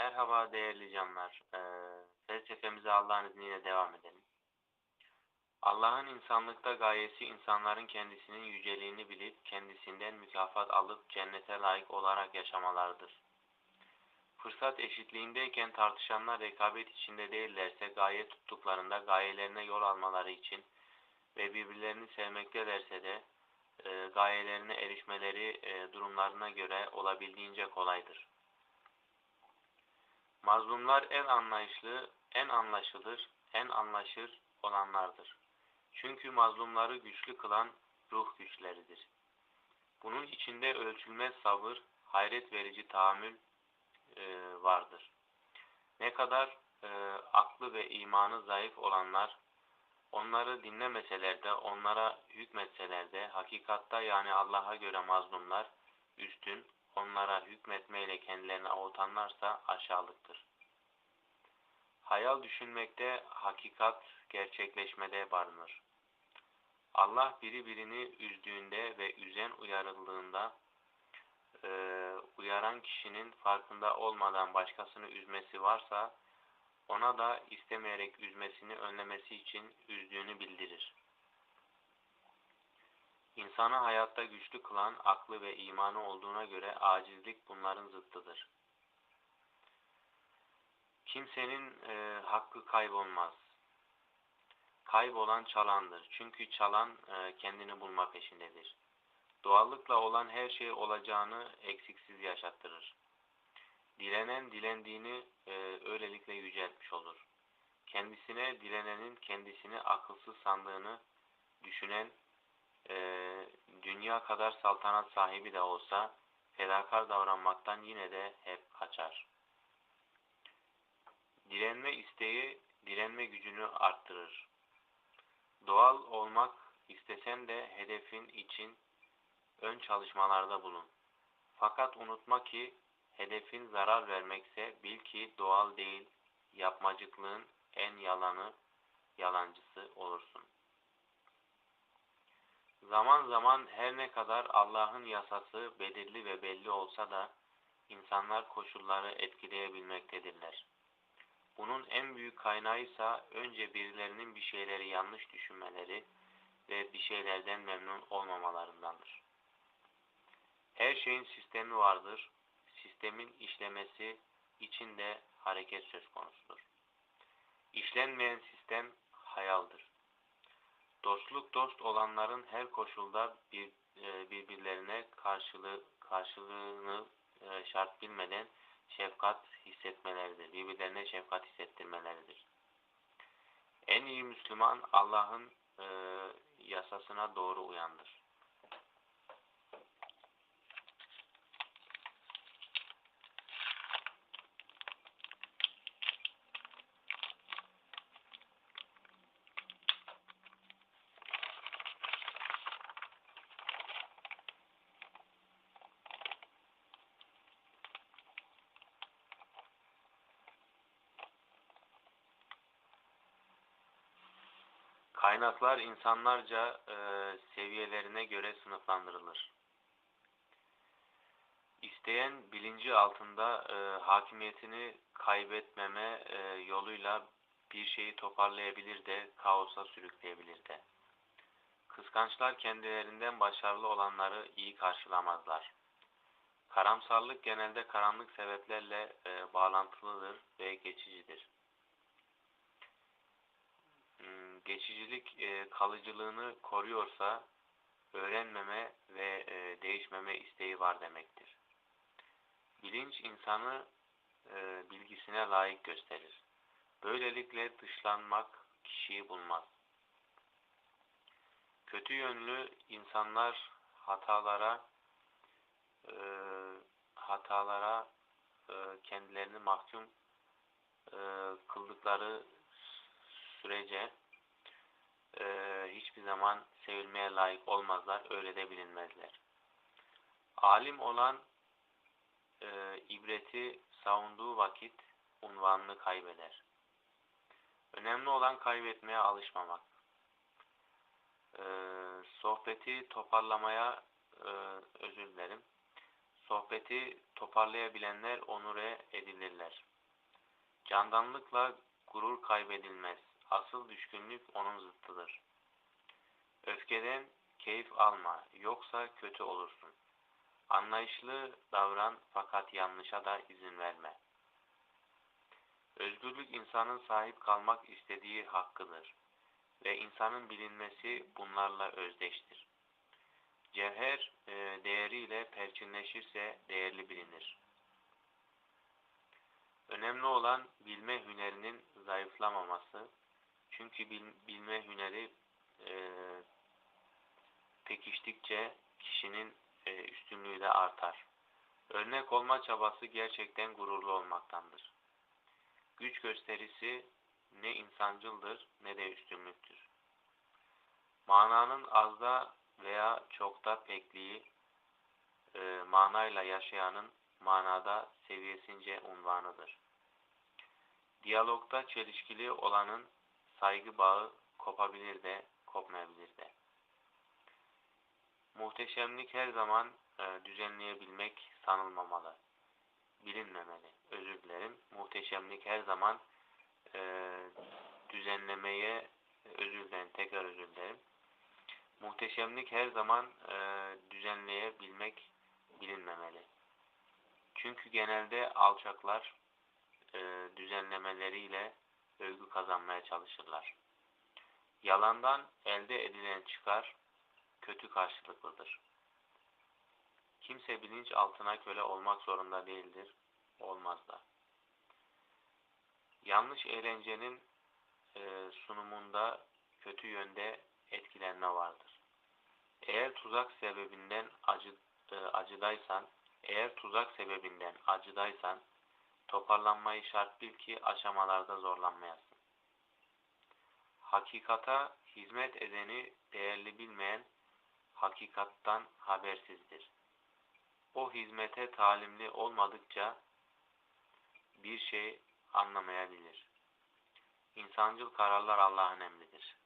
Merhaba değerli canlar. Ee, felsefemize Allah'ın izniyle devam edelim. Allah'ın insanlıkta gayesi insanların kendisinin yüceliğini bilip kendisinden mükafat alıp cennete layık olarak yaşamalarıdır. Fırsat eşitliğindeyken tartışanlar rekabet içinde değillerse gaye tuttuklarında gayelerine yol almaları için ve birbirlerini sevmektelerse de e, gayelerine erişmeleri e, durumlarına göre olabildiğince kolaydır. Mazlumlar en anlayışlı, en anlaşılır, en anlaşır olanlardır. Çünkü mazlumları güçlü kılan ruh güçleridir. Bunun içinde ölçülmez sabır, hayret verici tahammül e, vardır. Ne kadar e, aklı ve imanı zayıf olanlar, onları dinlemeseler de, onlara hükmetseler de, hakikatta yani Allah'a göre mazlumlar üstün, onlara hükmetmeyle kendilerini avutanlarsa aşağılıktır. Hayal düşünmekte, hakikat gerçekleşmede barınır. Allah biri birini üzdüğünde ve üzen uyarıldığında, e, uyaran kişinin farkında olmadan başkasını üzmesi varsa, ona da istemeyerek üzmesini önlemesi için üzdüğünü bildirir. İnsanı hayatta güçlü kılan aklı ve imanı olduğuna göre acizlik bunların zıttıdır. Kimsenin e, hakkı kaybolmaz. Kaybolan çalandır. Çünkü çalan e, kendini bulma peşindedir. Doğallıkla olan her şey olacağını eksiksiz yaşattırır. Dilenen dilendiğini e, öylelikle yüceltmiş olur. Kendisine dilenenin kendisini akılsız sandığını düşünen e, dünya kadar saltanat sahibi de olsa fedakar davranmaktan yine de hep kaçar. Direnme isteği direnme gücünü arttırır. Doğal olmak istesen de hedefin için ön çalışmalarda bulun. Fakat unutma ki hedefin zarar vermekse bil ki doğal değil, yapmacıklığın en yalanı, yalancısı olursun. Zaman zaman her ne kadar Allah'ın yasası belirli ve belli olsa da insanlar koşulları etkileyebilmektedirler. Bunun en büyük kaynağı ise önce birilerinin bir şeyleri yanlış düşünmeleri ve bir şeylerden memnun olmamalarındandır. Her şeyin sistemi vardır. Sistemin işlemesi için de hareket söz konusudur. İşlenmeyen sistem hayaldir. Dostluk dost olanların her koşulda bir, e, birbirlerine karşılığı, karşılığını e, şart bilmeden şefkat hissetmeleridir. Birbirlerine şefkat hissettirmeleridir. En iyi Müslüman Allah'ın e, yasasına doğru uyandır. Kaynaklar insanlarca e, seviyelerine göre sınıflandırılır. İsteyen bilinci altında e, hakimiyetini kaybetmeme e, yoluyla bir şeyi toparlayabilir de kaosa sürükleyebilir de. Kıskançlar kendilerinden başarılı olanları iyi karşılamazlar. Karamsarlık genelde karanlık sebeplerle e, bağlantılıdır ve geçicidir. Geçicilik e, kalıcılığını koruyorsa öğrenmeme ve e, değişmeme isteği var demektir. Bilinç insanı e, bilgisine layık gösterir. Böylelikle dışlanmak kişiyi bulmaz. Kötü yönlü insanlar hatalara e, hatalara e, kendilerini mahkum e, kıldıkları sürece e, hiçbir zaman sevilmeye layık olmazlar, öyle de bilinmezler. Alim olan e, ibreti savunduğu vakit unvanını kaybeder. Önemli olan kaybetmeye alışmamak. E, sohbeti toparlamaya e, özür dilerim. Sohbeti toparlayabilenler onure edilirler. Candanlıkla gurur kaybedilmez. Asıl düşkünlük onun zıttıdır. Öfkeden keyif alma, yoksa kötü olursun. Anlayışlı davran fakat yanlışa da izin verme. Özgürlük insanın sahip kalmak istediği hakkıdır ve insanın bilinmesi bunlarla özdeştir. Cevher e, değeriyle perçinleşirse değerli bilinir. Önemli olan bilme hünerinin zayıflamaması. Çünkü bilme hüneri e, pekiştikçe kişinin e, üstünlüğü de artar. Örnek olma çabası gerçekten gururlu olmaktandır. Güç gösterisi ne insancıldır ne de üstünlüktür. Mananın azda veya çokta pekliği e, manayla yaşayanın manada seviyesince unvanıdır. Diyalogda çelişkili olanın saygı bağı kopabilir de kopmayabilir de. Muhteşemlik her zaman e, düzenleyebilmek sanılmamalı, bilinmemeli. Özür dilerim. Muhteşemlik her zaman e, düzenlemeye, özür dilerim, tekrar özür dilerim. Muhteşemlik her zaman e, düzenleyebilmek bilinmemeli. Çünkü genelde alçaklar e, düzenlemeleriyle övgü kazanmaya çalışırlar. Yalandan elde edilen çıkar kötü karşılıklıdır. Kimse bilinç altına köle olmak zorunda değildir, olmaz da. Yanlış eğlencenin e, sunumunda kötü yönde etkilenme vardır. Eğer tuzak sebebinden acı, e, acıdaysan, eğer tuzak sebebinden acıdaysan, toparlanmayı şart bil ki aşamalarda zorlanmayasın. Hakikata hizmet edeni değerli bilmeyen hakikattan habersizdir. O hizmete talimli olmadıkça bir şey anlamayabilir. İnsancıl kararlar Allah'ın emridir.